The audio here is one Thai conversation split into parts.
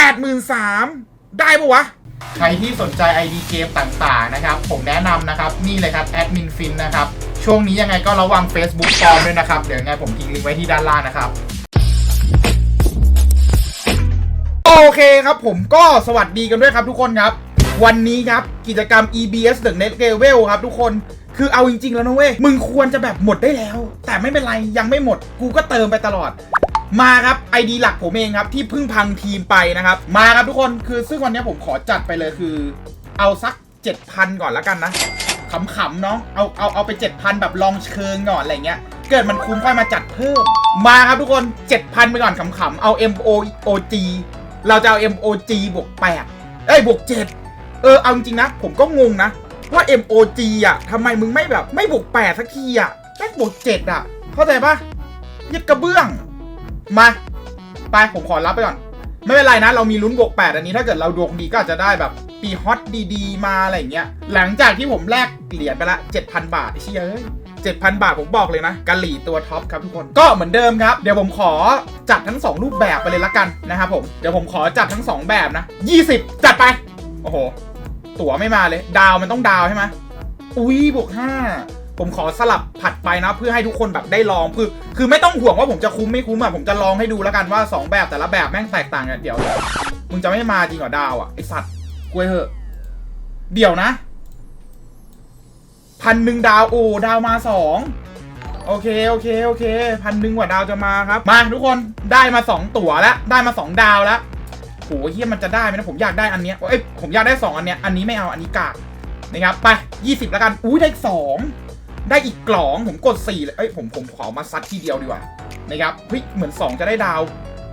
83,000ได้ปะวะ ใครที่สนใจ ID เกมต่างๆนะครับ ผมแนะนำนะครับนี่เลยครับแอดมินฟินนะครับ ช่วงนี้ยังไงก็ระวัง Facebook ปลอมด้วยนะครับ เดี๋ยวยังไงผมทิ้งลิงก์ไว้ที่ด้านล่างนะครับ โอเคครับผมก็สวัสดีกันด้วยครับทุกคนครับ วันนี้ครับกิจกรรม EBS The Next Level ครับทุกคนคือเอาจริง ๆ แล้วนะเว้ย มึงควรจะแบบหมดได้แล้ว แต่ไม่เป็นไรยังไม่หมด กูก็เติมไปตลอด มาครับ ID หลักผมเองครับที่เพิ่งพังทีมไปนะครับ มาครับทุกคนคือซึ่งวันนี้ผมขอจัดไปเลยคือ เอาสัก 7,000 ก่อนล้วกันนะขำๆเนาะเอาเอาเอาไป7,000 แบบลองเชิงก่อนอะไรเงี้ยเกิดมันคุ้มค่อยมาจัดเพิ่ม มาครับทุกคน 7,000 ไปก่อนขำๆเอา MOG เราจะเอา MOG บวก8เอ้ยบวก7เออเอาจริงนะ ผมก็งงนะ ว่า MOG อะทำไมมึงไม่แบบไม่บวก8สักทีอะแม่งบวก7อะ เข้าใจปะยึดกระเบื้อง มา ไปผมขอรับไปก่อน ไม่เป็นไรนะ เรามีลุ้นบวก8อันนี้ถ้าเกิดเราดวงดีก็อาจจะได้แบบปีฮอตดีๆ มาอะไรเงี้ย หลังจากที่ผมแลกเหรียญไปละ 7,000 บาทไอ้เชี่ยเอ้ย7,000 บาทผมบอกเลยนะกะหรี่ตัวท็อปครับทุกคนก็เหมือนเดิมครับ เดี๋ยวผมขอจัดทั้ง 2 รูปแบบไปเลยละกันนะครับผมเดี๋ยวผมขอจัดทั้ง 2 แบบนะ 20 จัดไป โอ้โห ตั๋วไม่มาเลย ดาวมันต้องดาวใช่ไหมอุ้ยบวกห้า ผมขอสลับผัดไปนะ เพื่อให้ทุกคนแบบได้ลองคือคือไม่ต้องห่วงว่าผมจะคุ้มไม่คุ้มอะผมจะลองให้ดูแล้วกันว่า 2 แบบแต่ละแบบแม่งแตกต่างกันเดี๋ยวมึงจะไม่มาจริงเหรอดาวอะไอสัตว์กล้วยเหอะ เดี๋ยวนะพันหนึ่งดาวโอ้ดาวมาสองโอเคโอเคโอเคพันหนึ่งกว่าดาวจะมาครับมาทุกคนได้มาสองตั๋วแล้วได้มาสองดาวแล้วโหเฮียมันจะได้ไหมนะผมอยากได้อันเนี้ยเอ้ยผมอยากได้สองอันเนี้ยอันนี้ไม่เอาอันนี้กากนะครับไปยี่สิบแล้วกันอุ้ยได้สอง ได้อีกกล่องผมกดสี่เลยเอ้ยผมผมขอมาซัดทีเดียวดีกว่านะครับเฮ้ยเหมือนสองจะได้ดาว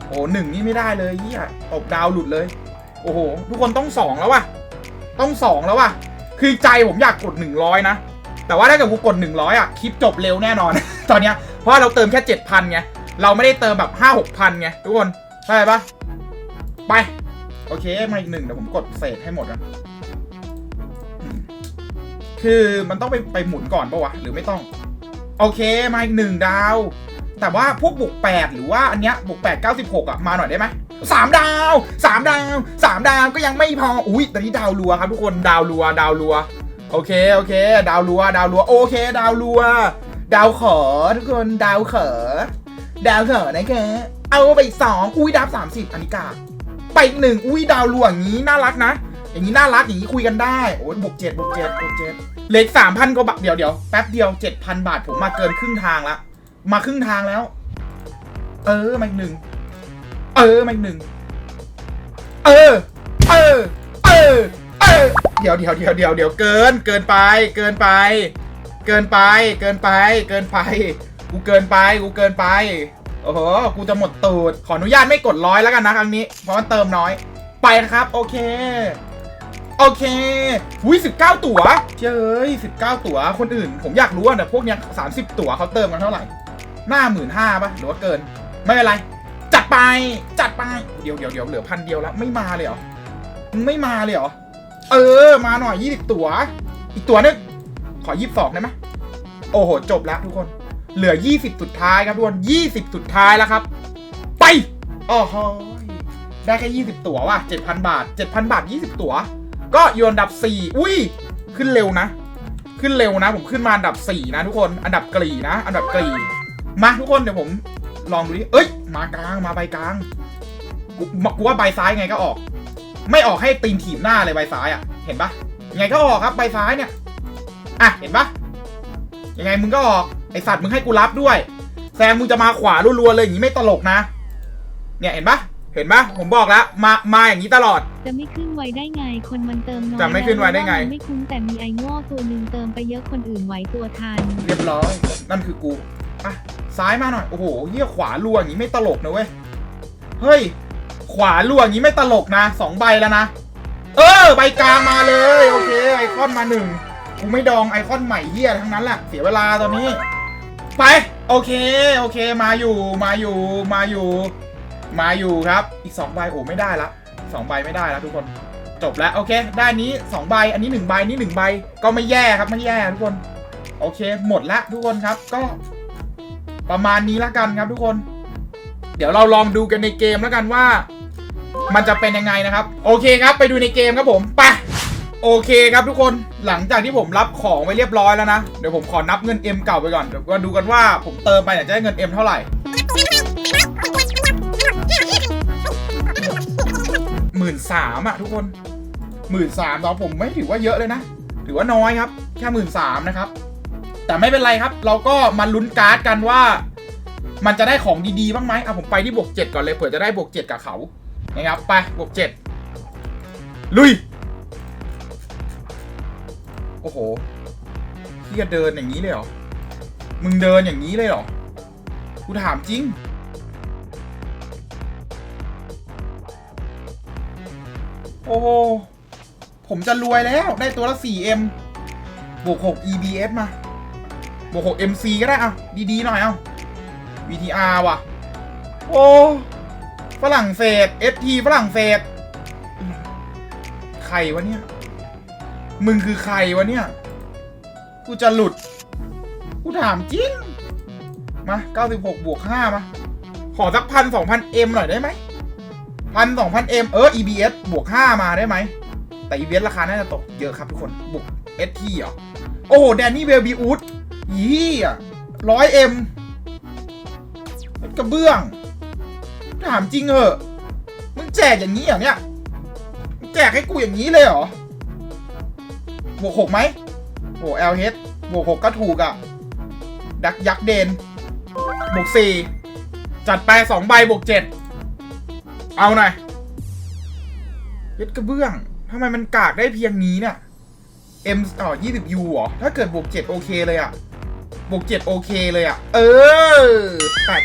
โอ้หนึ่งนี่ไม่ได้เลยเฮียตบดาวหลุดเลย โอ้โห ทุกคนต้องสองแล้ววะต้องสองแล้ววะคือใจผมอยากกดหนึ่งร้อยนะ แต่ว่าถ้าเกิดกูกดหนึ่งร้อยอะ คลิปจบเร็วแน่นอน ตอนเนี้ยเพราะเราเติมแค่เจ็ดพันไงเราไม่ได้เติมแบบห้าหกพันไงทุกคนเข้ปะไป โอเคมาอีกหนึ่งเดี๋ยวผมกดเศษให้หมดนะอืม คือมันต้องไปไปหมุนก่อนปะวะ หรือไม่ต้อง โอเค มาอีกหนึ่งดาว แต่ว่าพวกบวกแปดหรือว่าอันเนี้ยบวกแปดเก้าสิบหกอะ มาหน่อยได้ไหมสามดาวสามดาวสามดาวก็ยังไม่พอ อุ้ยตอนนี้ดาวรัวครับทุกคนดาวรัว ดาวรัว โอเค โอเค ดาวรัว ดาวรัว โอเค ดาวรัว ดาวขอทุกคน ดาวเขอ ดาวเขอนะคะเอาไปสองอุ้ยดาวสามสิบอันนี้กาไปอีกหนึ่งอุ้ยดาวรัวอย่างนี้น่ารักนะ อย่างนี้น่ารักอย่างนี้คุยกันได้ โอ้ยบวกเจ็ดบวกเจ็ดบวกเจ็ด เหล็กสามพันกว่าบาทเดี๋ยวเดี๋ยวแป๊บเดียวเจ็ดพันบาท ผมมาเกินครึ่งทางแล้วมาครึ่งทางแล้ว เออมาอีกหนึ่งเออมาอีกหนึ่งเออ เออ เออ เออ เดี๋ยวเดี๋ยวเดี๋ยวเดี๋ยวเดี๋ยวเกิน เกินไป เกินไป เกินไป เกินไป เกินไป กูเกินไป กูเกินไป โอ้โห กูจะหมดตูด ขออนุญาตไม่กดร้อยแล้วกันนะครั้งนี้ เพราะมันเติมน้อย ไปนะครับ โอเค โอเคอุ้ยสิบเก้าตั๋วเจ้ยสิบเก้าตั๋ว คนอื่น ผมอยากรู้อะแต่พวกเนี้ยสามสิบตั๋วเขาเติมกันเท่าไหร่ หน้าหมื่นห้าป่ะ หรือว่าเกิน ไม่เป็นไร จัดไป จัดไป เดี๋ยวเดี๋ยวเดี๋ยวเหลือพันเดียวแล้ว ไม่มาเลยเหรอ ไม่มาเลยเหรอ เออ มาหน่อยยี่สิบตั๋ว อีกตั๋วนึงขอยี่สิบสองได้ไหมโอ้โห จบแล้วทุกคน เหลือยี่สิบสุดท้ายครับทุกคนยี่สิบสุดท้ายแล้วครับ ไปอ้โหได้แค่ยี่สิบตั๋วว่ะเจ็ดพันบาทเจ็ดพันบาทยี่สิบตั๋ว ก็อยู่อันดับสี่อุ้ย ขึ้นเร็วนะ ขึ้นเร็วนะ ผมขึ้นมาอันดับสี่นะทุกคน อันดับกรีนะ อันดับกรี มาทุกคนเดี๋ยวผมลองดูดิ เอ้ย มากลาง มาใบกลาง กูกูว่าใบซ้ายไงก็ออก ไม่ออกให้ตีนถีบหน้าเลยใบซ้ายอะ เห็นปะยังไงก็ออกครับใบซ้ายเนี่ย อะ เห็นปะยังไงมึงก็ออก ไอสัตว์มึงให้กูรับด้วย แซงมึงจะมาขวารัวๆเลยอย่างนี้ไม่ตลกนะ เนี่ยเห็นปะ เห็นปะผมบอกแล้วมามาอย่างนี้ตลอด จะไม่ขึ้นไวได้ไง คนมันเติมน้อยจะไม่ขึ้นไวได้ไงแล้วมันไม่คุ้มแต่มีไอ้โง่ตัวหนึ่งเติมไปเยอะคนอื่นไหวตัวทัน เรียบร้อย นั่นคือกูอะซ้ายมาหน่อย โอ้โหเฮียขวารัวอย่างนี้ไม่ตลกนะเว้ย เฮ้ย ขวารัวอย่างนี้ไม่ตลกนะสองใบแล้วนะ เออ ใบกลางมาเลย โอเค ไอคอนมาหนึ่ง กูไม่ดองไอคอนใหม่เฮียทั้งนั้นแหละ เสียเวลาตอนนี้ ไป โอเค โอเค มาอยู่ มาอยู่ มาอยู่ มาอยู่ครับ อีกสองใบโอ้ไม่ได้ละสองใบไม่ได้แล้วทุกคน จบแล้วโอเค ได้นนี้สองใบอันนี้หนึ่งใบนี่หนึ่งใบก็ไม่แย่ครับไม่แย่ทุกคน โอเค หมดล้วทุกคนครับก็ ประมาณนี้แล้วกันครับทุกคน เดี๋ยวเราลองดูกันในเกมแล้วกันว่า มันจะเป็นยังไงนะครับ โอเคครับ ไปดูในเกมครับผมไปโอเคครับทุกคนหลังจากที่ผมรับของไปเรียบร้อยแล้วนะ เดี๋ยวผมขอนับเงิน M เก่าไปก่อนเดี๋ยวมาดูกันว่าผมเติมไปเนี่ยจะได้เงิน M เท่าไหร่ มื่นสามอะทุกคนหมื่นสามตอนผมไม่ถือว่าเยอะเลยนะ ถือว่าน้อยครับ แค่หมื่นสามนะครับ แต่ไม่เป็นไรครับ เราก็มาลุ้นการ์ดกันว่า มันจะได้ของดีๆบ้างไหมอะผมไปที่บวกเจ็ดก่อนเลยเผื่อจะได้บวกเจ็ดกับเขานะครับไปบวกเจ็ดลุย โอ้โหพี่จะเดินอย่างนี้เลยเหรอมึงเดินอย่างนี้เลยเหรอกูถามจริง โอ้โหผมจะรวยแล้ว ได้ตัวละ 4M บวก 6 EBS มา บวก 6 MC ก็ได้อะ ดีๆ หน่อยเอา VTR ว่ะ โอ้ฝรั่งเศส FT ฝรั่งเศส ใครวะเนี่ย มึงคือใครวะเนี่ย กูจะหลุด กูถามจริง มา 96 บวก 5 มา ขอสักพันสองพันเอ็มหน่อยได้ไหม พันสองพันเอ็มเออ EBS บวก5มาได้ไหม แต่ EBS ราคาน่าจะตกเยอะครับทุกคนบวก ST เหรอ โอ้โหแดนนี่เวลบีอูดยี่ร้อยเอ็มกระเบื้อง ถามจริงเหอะ มึงแจกอย่างนี้เหรอเนี่ย แจกให้กูอย่างนี้เลยเหรอ บวกหกไหมโอ้เอลเฮดบวกหกก็ถูกอะดักยักษ์เดน บวกสี่จัดไปสองใบบวกเจ็ด เอาหน่อยเฮ็ดกระเบื้องทำไมมันกากได้เพียงนี้เนี่ย M อ๋อ20 U หรอ ถ้าเกิดบวก7โอเคเลยอะบวก7โอเคเลยอะเออแปด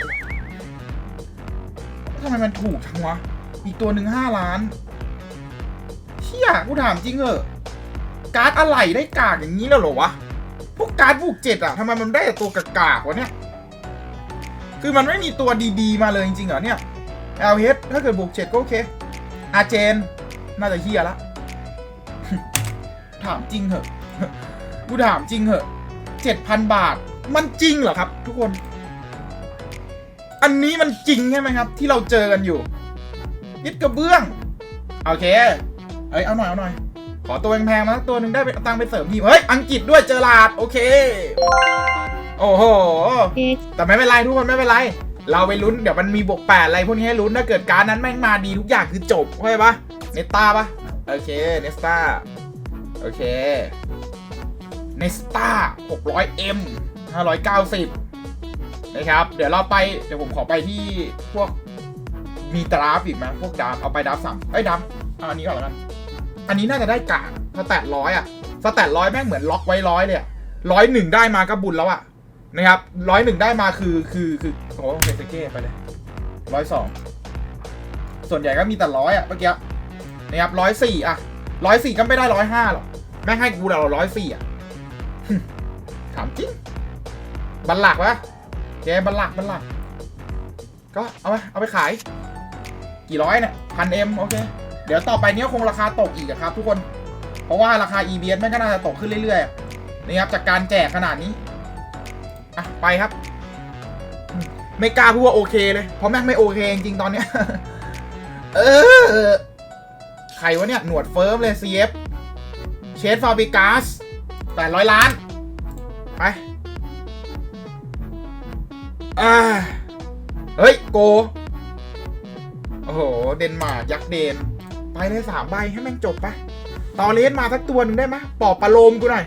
ทำไมมันถูกจังวะ อีกตัวหนึ่ง5ล้านเชี่ยกูถามจริงเหอะการ์ดอะไรได้กากอย่างนี้แล้วเหรอวะ พวกการ์ดบวกเจ็ดอะทำไมมันได้แต่ตัวกากๆวะเนี่ย คือมันไม่มีตัวดีๆมาเลยจริงๆเหรอเนี่ย LH ถ้าเกิดบวกเจ็ดก็โอเค อาเจน น่าจะเฮียละ ถามจริงเหอะ กูถามจริงเหอะเจ็ดพันบาท มันจริงเหรอครับ ทุกคน อันนี้มันจริงใช่ไหมครับ ที่เราเจอกันอยู่ ยึดกระเบื้อง โอเค เอ้ย เอาหน่อย เอาหน่อย ขอตัวแพงๆมาสักตัวหนึ่งได้ไปเอาตังค์ไปเสริมทีมเฮ้ย อังกฤษด้วยเจอลาด โอเค โอ้โห X แต่ไม่เป็นไรทุกคนไม่เป็นไร เราไปลุ้นเดี๋ยวมันมีบวกแปดอะไรพวกนี้ให้ลุ้นถ้าเกิดการนั้นแม่งมาดีทุกอย่างคือจบเข้าใจปะเนสตาปะโอเคเนสตาโอเคเนสตา 600M 590 นะครับ เดี๋ยวเราไปเดี๋ยวผมขอไปที่พวกมีดราฟอีกไหมพวกดราฟเอาไปดราฟสามเอ้ดราฟเอาอันนี้ก่อนแล้วกันอันนี้น่าจะได้กากสแตทร้อยอะสแตทร้อยแม่งเหมือนล็อกไว้ร้อยเลยอะร้อยหนึ่งได้มาก็บุญแล้วอะ นะครับร้อยหนึ่งได้มาคือคือคือโอ้โหเฟสเก้ไปเลยร้อยสองส่วนใหญ่ก็มีแต่ร้อยอะเมื่อกี้นะครับร้อยสี่อะร้อยสี่ก็ไม่ได้ร้อยห้าหรอกแม่งให้กูเราร้อยสี่อะถามจริงบัลลักวะแกบัลลักบัลลักก็เอาไปเอาไปขาย กี่ร้อยเนี่ยพันเอ็มโอเค เดี๋ยวต่อไปเนี้ยคงราคาตกอีกครับ ทุกคน เพราะว่าราคา EBS แม่ก็น่าจะตกขึ้นเรื่อยๆอะครับจากการแจกขนาดนี้ อะไปครับ ไม่กล้าพูดว่าโอเคเลย เพราะแม่งไม่โอเคจริงตอนเนี้ย เออ ใครวะเนี่ย หนวดเฟิร์มเลย CF เชดฟาบิกัสแปดร้อยล้าน ไปอ่าเฮ้ย โก โอ้โห เดนมาร์กยักษ์เดน ไปเลยสามใบให้แม่งจบไปตอเลสมาสักตัวหนึ่งได้ไหมปอบประโลมกูหน่อย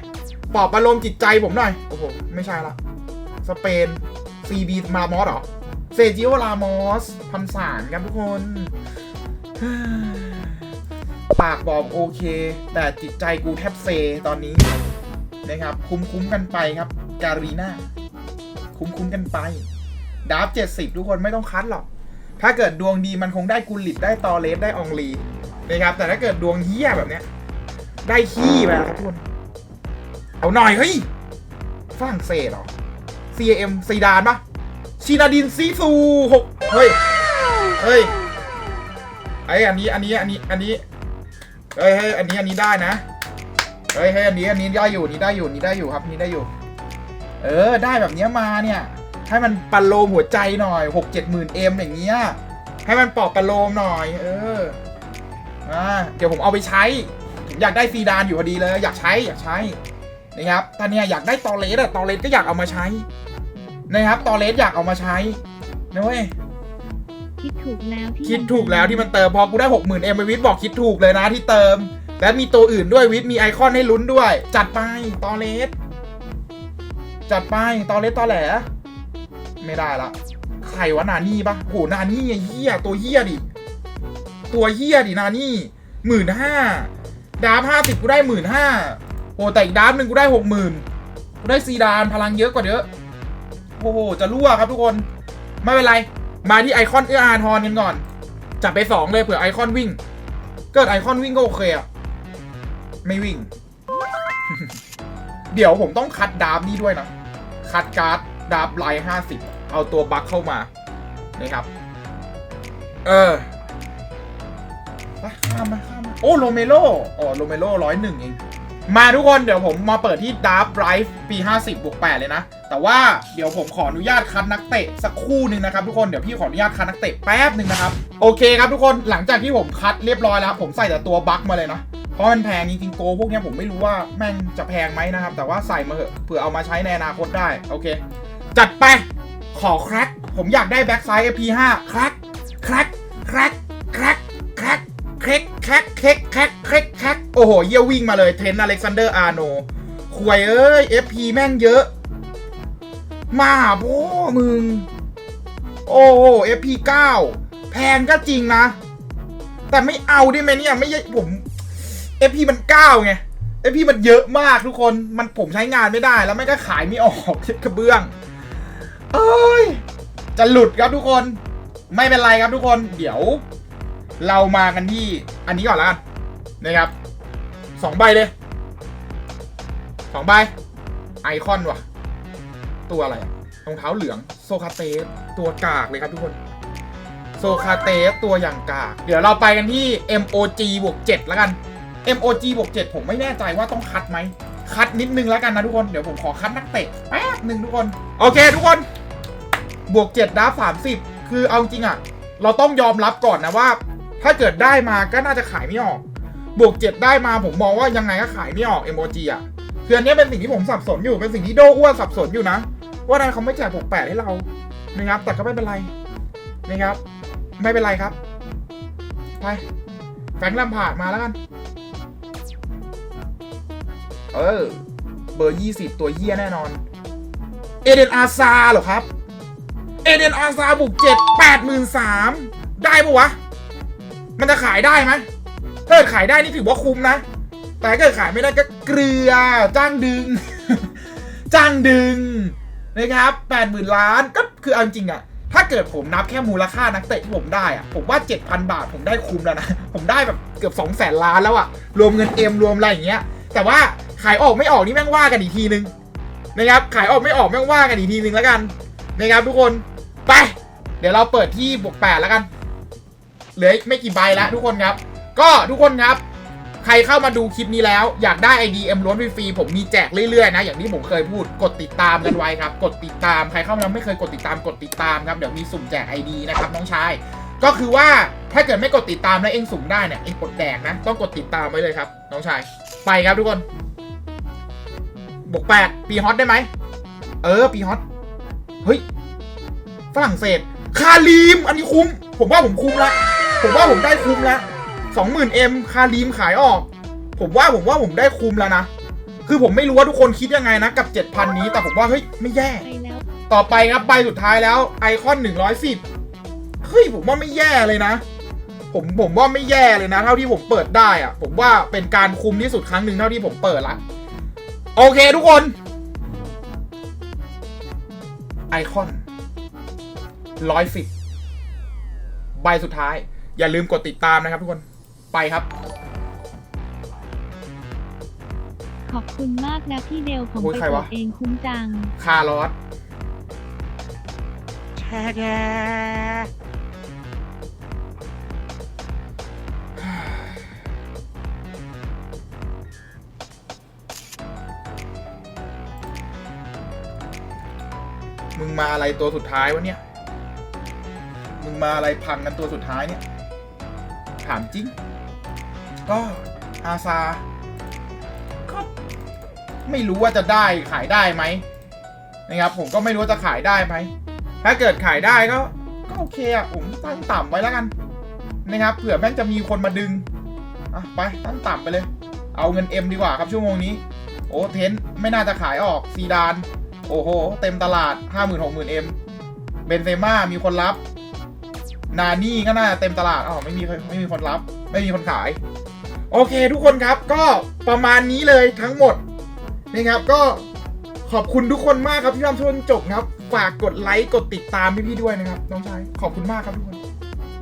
ปอบประโลมจิตใจผมหน่อย โอ้โห ไม่ใช่ละ สเปน CB มามอสเหรอ เซจิโอลามอสพันสารครับทุกคน ปากบอกโอเค แต่จิตใจกูแทบเซตอนนี้ นะครับ คุ้มคุ้มกันไปครับ การีนาคุ้มคุ้มกันไป ดาร์ฟเจ็ดสิบทุกคนไม่ต้องคัดหรอก ถ้าเกิดดวงดีมันคงได้กุลิตได้ตอเลสได้อองลีนะครับ แต่ถ้าเกิดดวงเฮี้ยแบบเนี้ย ได้ขี้ไปแล้วครับทุกคน เอาหน่อยเฮ้ยฝรั่งเศสหรอ c a m ซีดานปะชินาดินซีซูหกเฮ้ย เฮ้ย ไออันนี้ อันนี้ อันนี้ อันนี้ เฮ้ยเฮ้ยอันนี้ อันนี้ได้นะ เฮ้ยเฮ้ยอันนี้ อันนี้ได้อยู่ นี่ได้อยู่ นี่ได้อยู่ครับ นี่ได้อยู่ เออ ได้แบบเนี้ยมาเนี่ย ให้มันปลโลมหัวใจหน่อยหกเจ็ดหมื่นเอ็มอย่างเงี้ย ให้มันปอบประโลมหน่อย เออเดี๋ยวผมเอาไปใช้ อยากได้ซีดานอยู่พอดีเลย อยากใช้ อยากใช้ นะครับตอนเนี้ยอยากได้ตอเลสอะตอเลสก็อยากเอามาใช้ นะครับตอเลสอยากเอามาใช้นะเว้ยคิดถูกแล้วที่คิดถูกแล้วที่มันเติมพอกูได้หกหมื่นเอ็มวิทบอกคิดถูกเลยนะที่เติม และมีตัวอื่นด้วยวิทมีไอคอนให้ลุ้นด้วย จัดไปตอเลสจัดไปตอเลสตอแหล ไม่ได้ละใครวะนานี่ปะโหนานี่ไอ้เฮียตัวเฮียดิตัวเฮียดินานี่หมื่นห้าดาบห้าสิบกูได้หมื่นห้าโหแต่อีกดาบหนึ่งกูได้หกหมื่นกูได้ซีดานพลังเยอะกว่าเยอะ โอ้โหจะรั่วครับทุกคนไม่เป็นไร มาที่ไอคอนเอื้ออาทรกันก่อนจับไปสองเลยเผื่อไอคอนวิ่ง เกิดไอคอนวิ่งก็โอเคอะไม่วิ่ง เดี๋ยวผมต้องคัดดาบนี้ด้วยนะคัดการ์ดดาบไลห้าสิบเอาตัวบัคเข้ามานะครับ เออไปข้ามมาข้ามมาโอ้โรเมโลอ๋อโรเมโลร้อยหนึ่งเอง มาทุกคนเดี๋ยวผมมาเปิดที่ดาร์ r ไรฟ์ปี 50บวก8เลยนะ แต่ว่าเดี๋ยวผมขออนุญาตคัดนักเตะสักคู่หนึ่งนะครับทุกคนเดี๋ยวพี่ขออนุญาตคัดนักเตะแป๊บหนึ่งนะครับ โอเคครับทุกคนหลังจากที่ผมคัดเรียบร้อยแล้ว ผมใส่แต่ตัวบัคมาเลยนะเพราะมันแพงจริงๆโกพวกนี้ผมไม่รู้ว่าแม่งจะแพงไหมนะครับ แต่ว่าใส่มาเถอะเผื่อเอามาใช้ในอนาคตได้โอเค จัดไปขอแคร็กผมอยากได้แบ็กไซด์ FP5 แคร็กแคร็กแคร็กแคร็กแคร็ก คร็กแคร็กแคร็กแคร็กแคร็กแคร็กโอ้โหเยี่ยวิ่งมาเลยเทรนอเล็กซานเดอร์อาร์โนควยเอ้ย FP แม่งเยอะ มาโพ่อมึง โอ้โห FP9 แพงก็จริงนะ แต่ไม่เอาได้ไหมเนี่ย ไม่ใช่ผม FP มัน9ไง FP มันเยอะมากทุกคนมันผมใช้งานไม่ได้แล้วไม่ก็ขายไม่ออกกระเบื้อง เอ้ย จะหลุดครับทุกคน ไม่เป็นไรครับทุกคน เดี๋ยว เรามากันที่อันนี้ก่อนล้วกันนะครับสองใบเลยสองใบไอคอนว่ะ ตัวอะไรรองเท้าเหลืองโซคาเตสตัวกากเลยครับทุกคนโซคาเตสตัวอย่างกาก เดี๋ยวเราไปกันที่ MOG บวก7แล้วกัน MOG บวก7ผมไม่แน่ใจว่าต้องคัดไหม คัดนิดนึงแล้วกันนะทุกคน เดี๋ยวผมขอคัดนักเตะแป๊บหนึ่งทุกคน โอเคทุกคน บวก7ดับ30 คือเอาจริงอะเราต้องยอมรับก่อนนะว่า ถ้าเกิดได้มาก็น่าจะขายไม่ออก บวก7ได้มาผมมองว่ายังไงก็ขายไม่ออก MOG อะคืออันนี้เป็นสิ่งที่ผมสับสนอยู่ เป็นสิ่งที่โดอ้วนสับสนอยู่นะ ว่าทำไมเขาไม่แจกบวก8ให้เรา นะครับ แต่ก็ไม่เป็นไร นะครับ ไม่เป็นไรครับ ไปแฟงลัมพาดมาแล้วกัน เออ เบอร์20ตัวเฮี้ยแน่นอน เอเดนอาซาเหรอครับ เอเดนอาซาบุกเจ็ดแปดหมื่นสามได้ปะวะ มันจะขายได้ไหมถ้าเกิดขายได้นี่ถือว่าคุ้มนะ แต่ถ้าเกิดขายไม่ได้ก็เกลือจ้างดึง จ้างดึงนะครับแปดหมื่นล้านก็คือเอาจริงอะถ้าเกิดผมนับแค่มูลค่านักเตะที่ผมได้อะผมว่า 7,000 บาทผมได้คุ้มแล้วนะ ผมได้แบบเกือบ2 0 0แสนล้านแล้วอะรวมเงินเอ็มรวมอะไรอย่างเงี้ย แต่ว่าขายออกไม่ออกนี่แม่งว่ากันอีกทีนึงนะครับ ขายออกไม่ออกแม่งว่ากันอีกทีนึงแล้วกันนะครับทุกคนไป เดี๋ยวเราเปิดที่บวกแปดแล้วกัน เหลือไม่กี่ใบแล้วทุกคนครับ ก็ทุกคนครับ ใครเข้ามาดูคลิปนี้แล้ว อยากได้ ID เอ็มล้วนฟรีผมมีแจกเรื่อยๆนะ อย่างที่ผมเคยพูดกดติดตามกันไว้ครับ กดติดตามใครเข้ามาแล้วไม่เคยกดติดตามกดติดตามครับเดี๋ยวมีสุ่มแจก ID นะครับน้องชายก็คือว่าถ้าเกิดไม่กดติดตามแล้วเองสุ่มได้เนี่ยเองกดแดกนะ ต้องกดติดตามไว้เลยครับ น้องชาย ไปครับทุกคนบวกแปดปีฮอตได้ไหมเออปีฮอตเฮ้ยฝรั่งเศสคาลีม อันนี้คุ้ม ผมว่าผมคุ้มละ ผมว่าผมได้คุ้มละสองหมื่นเอ็มคาลีมขายออก ผมว่าผมว่าผมได้คุ้มแล้วนะ คือผมไม่รู้ว่าทุกคนคิดยังไงนะ กับ7,000นี้ แต่ผมว่าเฮ้ยไม่แย่ไปแล้วต่อไปครับใบสุดท้ายแล้วไอคอน110เฮ้ยผมว่าไม่แย่เลยนะ ผมผมว่าไม่แย่เลยนะ เท่าที่ผมเปิดได้อะผมว่าเป็นการคุมที่สุดครั้งหนึ่งเท่าที่ผมเปิดละโอเคทุกคน ไอคอน110ใบสุดท้าย อย่าลืมกดติดตามนะครับทุกคนไปครับ ขอบคุณมากนะพี่เดลผมโอ้ยไปใครกวะ ดเองคุ้มจัง คาร์ลอสมึงมาอะไรตัวสุดท้ายวะเนี่ย มึงมาอะไรพังกันตัวสุดท้ายเนี่ย ถามจริง ก็อาซา ก็ไม่รู้ว่าจะได้ขายได้ไหมนะครับ ผมก็ไม่รู้จะขายได้ไหม ถ้าเกิดขายได้ก็ก็โอเคอะผมตั้งต่ำไว้แล้วกันนะครับเผื่อแม่งจะมีคนมาดึงอะไปตั้งต่ำไปเลย เอาเงินเอ็มดีกว่าครับชั่วโมงนี้ โอ้เทนไม่น่าจะขายออกซีดาน โอ้โห เต็มตลาด5 0 0 0 0 0เอ็มเบนเซม่ามีคนรับ นานี่ก็น่าจะเต็มตลาดอ๋อไม่มีไม่มีคนรับ ไม่มีคนขาย โอเคทุกคนครับก็ประมาณนี้เลยทั้งหมดนี่ครับก็ขอบคุณทุกคนมากครับที่รับชมจนจบครับ ฝากกดไลค์กดติดตามพี่ๆด้วยนะครับน้องชายขอบคุณมากครับทุกคน